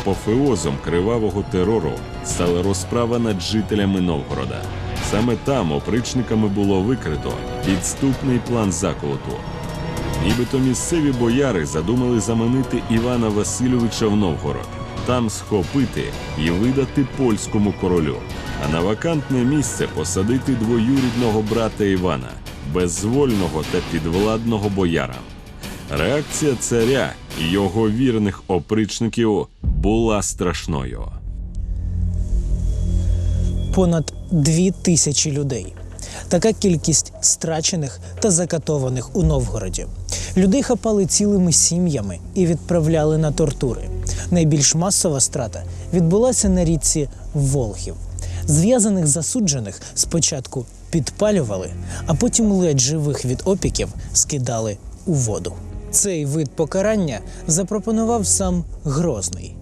апофеозом кривавого терору стала розправа над жителями Новгорода. Саме там опричниками було викрито підступний план заколоту. Нібито місцеві бояри задумали заманити Івана Васильовича в Новгород, там схопити і видати польському королю, а на вакантне місце посадити двоюрідного брата Івана, беззвольного та підвладного боярам. Реакція царя і його вірних опричників була страшною. понад дві тисячі людей. Така кількість страчених та закатованих у Новгороді. Людей хапали цілими сім'ями і відправляли на тортури. Найбільш масова страта відбулася на річці Волхів. Зв'язаних засуджених спочатку підпалювали, а потім ледь живих від опіків скидали у воду. Цей вид покарання запропонував сам Грозний.